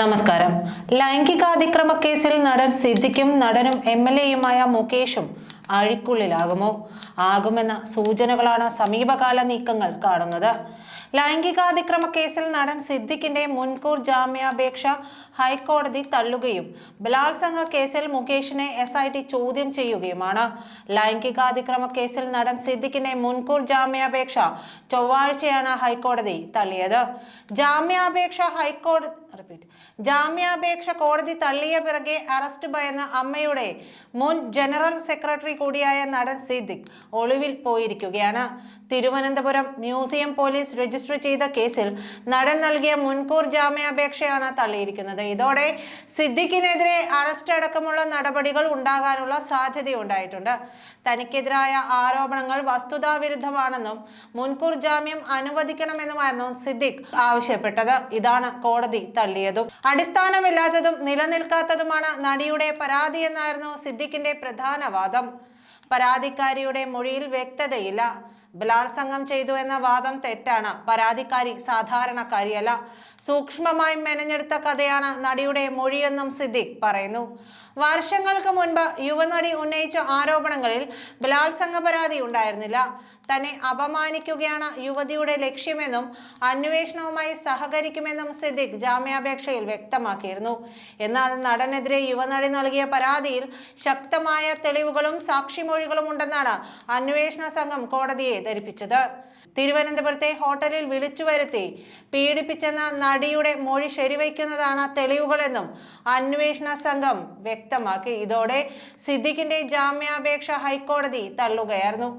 നമസ്കാരം. ലൈംഗികാതിക്രമ കേസിൽ നടൻ സിദ്ദിഖും നടനും എം എൽ എയുമായ മുകേഷും അഴിക്കുള്ളിലാകുമോ? ആകുമെന്ന സൂചനകളാണ് സമീപകാല നീക്കങ്ങൾ കാണുന്നത്. ലൈംഗികാതിക്രമ കേസിൽ നടൻ സിദ്ദിഖിന്റെ മുൻകൂർ ജാമ്യാപേക്ഷ ഹൈക്കോടതി തള്ളുകയും ബലാത്സംഗ കേസിൽ മുകേഷിനെ എസ് ഐ ടി ചോദ്യം ചെയ്യുകയുമാണ്. ലൈംഗികാതിക്രമ കേസിൽ നടൻ സിദ്ദിഖിന്റെ മുൻകൂർ ജാമ്യാപേക്ഷ ചൊവ്വാഴ്ചയാണ് ഹൈക്കോടതി തള്ളിയത്. ജാമ്യാപേക്ഷ ഹൈക്കോടതി റിപ്പീറ്റ്. ജാമ്യാപേക്ഷ കോടതി തള്ളിയ പിറകെ അറസ്റ്റ് ഭയന്ന അമ്മയുടെ മുൻ ജനറൽ സെക്രട്ടറി കൂടിയായ നടൻ സിദ്ദിഖ് ഒളിവിൽ പോയിരിക്കുകയാണ്. തിരുവനന്തപുരം മ്യൂസിയം പോലീസ് രജിസ്റ്റർ ചെയ്ത കേസിൽ നടൻ നൽകിയ മുൻകൂർ ജാമ്യാപേക്ഷയാണ് തള്ളിയിരിക്കുന്നത്. ഇതോടെ സിദ്ദിഖിനെതിരെ അറസ്റ്റ് അടക്കമുള്ള നടപടികൾ ഉണ്ടാകാനുള്ള സാധ്യതയുണ്ടായിട്ടുണ്ട്. തനിക്കെതിരായ ആരോപണങ്ങൾ വസ്തുതാവിരുദ്ധമാണെന്നും മുൻകൂർ ജാമ്യം അനുവദിക്കണമെന്നുമായിരുന്നു സിദ്ദിഖ് ആവശ്യപ്പെട്ടത്. ഇതാണ് കോടതി തള്ളിയതും അടിസ്ഥാനമില്ലാത്തതും നിലനിൽക്കാത്തതുമാണ് നടിയുടെ പരാതി എന്നായിരുന്നു സിദ്ദിഖിന്റെ പ്രധാന വാദം. പരാതിക്കാരിയുടെ മൊഴിയിൽ വ്യക്തതയില്ല. ബലാത്സംഗം ചെയ്തു എന്ന വാദം തെറ്റാണ്. പരാതിക്കാരി സാധാരണക്കാരിയല്ല. സൂക്ഷ്മമായി മെനഞ്ഞെടുത്ത കഥയാണ് നടിയുടെ മൊഴിയെന്നും സിദ്ദിഖ് പറയുന്നു. വർഷങ്ങൾക്ക് മുൻപ് യുവനടി ഉന്നയിച്ച ആരോപണങ്ങളിൽ ബലാത്സംഗ പരാതി ഉണ്ടായിരുന്നില്ല. തന്നെ അപമാനിക്കുകയാണ് യുവതിയുടെ ലക്ഷ്യമെന്നും അന്വേഷണവുമായി സഹകരിക്കുമെന്നും സിദ്ദിഖ് ജാമ്യാപേക്ഷയിൽ വ്യക്തമാക്കിയിരുന്നു. എന്നാൽ നടനെതിരെ യുവനടി നൽകിയ പരാതിയിൽ ശക്തമായ തെളിവുകളും സാക്ഷിമൊഴികളും ഉണ്ടെന്നാണ് അന്വേഷണ സംഘം കോടതിയെ ധരിപ്പിച്ചത് തിരുവനന്തപുരത്തെ ഹോട്ടലിൽ വിളിച്ചു വരുത്തി പീഡിപ്പിച്ചെന്ന നടിയുടെ മൊഴി ശരിവയ്ക്കുന്നതാണ് തെളിവുകളെന്നും അന്വേഷണ സംഘം വ്യക്തമാക്കി. ഇതോടെ സിദ്ദിഖിന്റെ ജാമ്യാപേക്ഷ ഹൈക്കോടതി തള്ളുകയായിരുന്നു.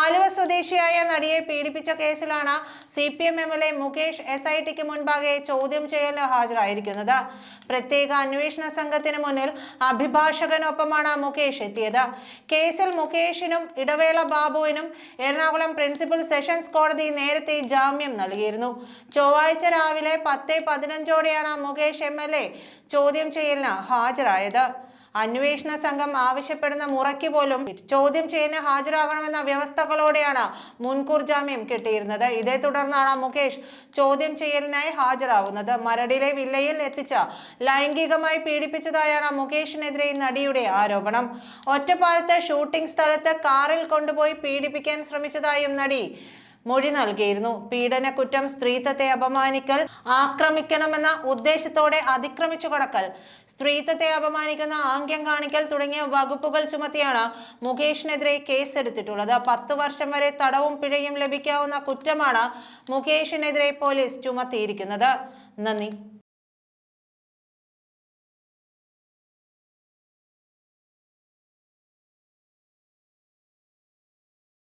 ആലുവ സ്വദേശിയായ നടിയെ പീഡിപ്പിച്ച കേസിലാണ് C P M M L A Mukesh S I tick മുൻപാകെ ചോദ്യം ചെയ്യലിന് ഹാജരായിരിക്കുന്നത്. പ്രത്യേക അന്വേഷണ സംഘത്തിന് മുന്നിൽ അഭിഭാഷകനൊപ്പമാണ് മുകേഷ് എത്തിയത്. കേസിൽ മുകേഷിനും ഇടവേള ബാബുവിനും എറണാകുളം പ്രിൻസിപ്പൽ സെഷൻസ് കോടതി നേരത്തെ ജാമ്യം നൽകിയിരുന്നു. ചൊവ്വാഴ്ച രാവിലെ പത്ത് പതിനഞ്ചോടെയാണ് മുകേഷ് എം എൽ എ ചോദ്യം ചെയ്യലിന് ഹാജരായത്. അന്വേഷണ സംഘം ആവശ്യപ്പെടുന്ന മുറയ്ക്ക് പോലും ചോദ്യം ചെയ്യലിന് ഹാജരാകണമെന്ന വ്യവസ്ഥകളോടെയാണ് മുൻകൂർ ജാമ്യം കിട്ടിയിരുന്നത്. ഇതേ തുടർന്നാണ് മുകേഷ് ചോദ്യം ചെയ്യലിനായി ഹാജരാകുന്നത് മരടിലെ വില്ലയിൽ എത്തിച്ച ലൈംഗികമായി പീഡിപ്പിച്ചതായാണ് മുകേഷിനെതിരെ നടിയുടെ ആരോപണം. ഒറ്റപ്പാലത്തെ ഷൂട്ടിംഗ് സ്ഥലത്ത് കാറിൽ കൊണ്ടുപോയി പീഡിപ്പിക്കാൻ ശ്രമിച്ചതായും നടി മൊഴി നൽകിയിരുന്നു. പീഡന കുറ്റം സ്ത്രീത്വത്തെ അപമാനിക്കൽ ആക്രമിക്കണമെന്ന ഉദ്ദേശത്തോടെ അതിക്രമിച്ചു കടക്കൽ സ്ത്രീത്വത്തെ അപമാനിക്കുന്ന ആംഗ്യം കാണിക്കൽ തുടങ്ങിയ വകുപ്പുകൾ ചുമത്തിയാണ് മുകേഷിനെതിരെ കേസെടുത്തിട്ടുള്ളത്. പത്ത് വർഷം വരെ തടവും പിഴയും ലഭിക്കാവുന്ന കുറ്റമാണ് മുകേഷിനെതിരെ പോലീസ് ചുമത്തിയിരിക്കുന്നത്. നന്ദി.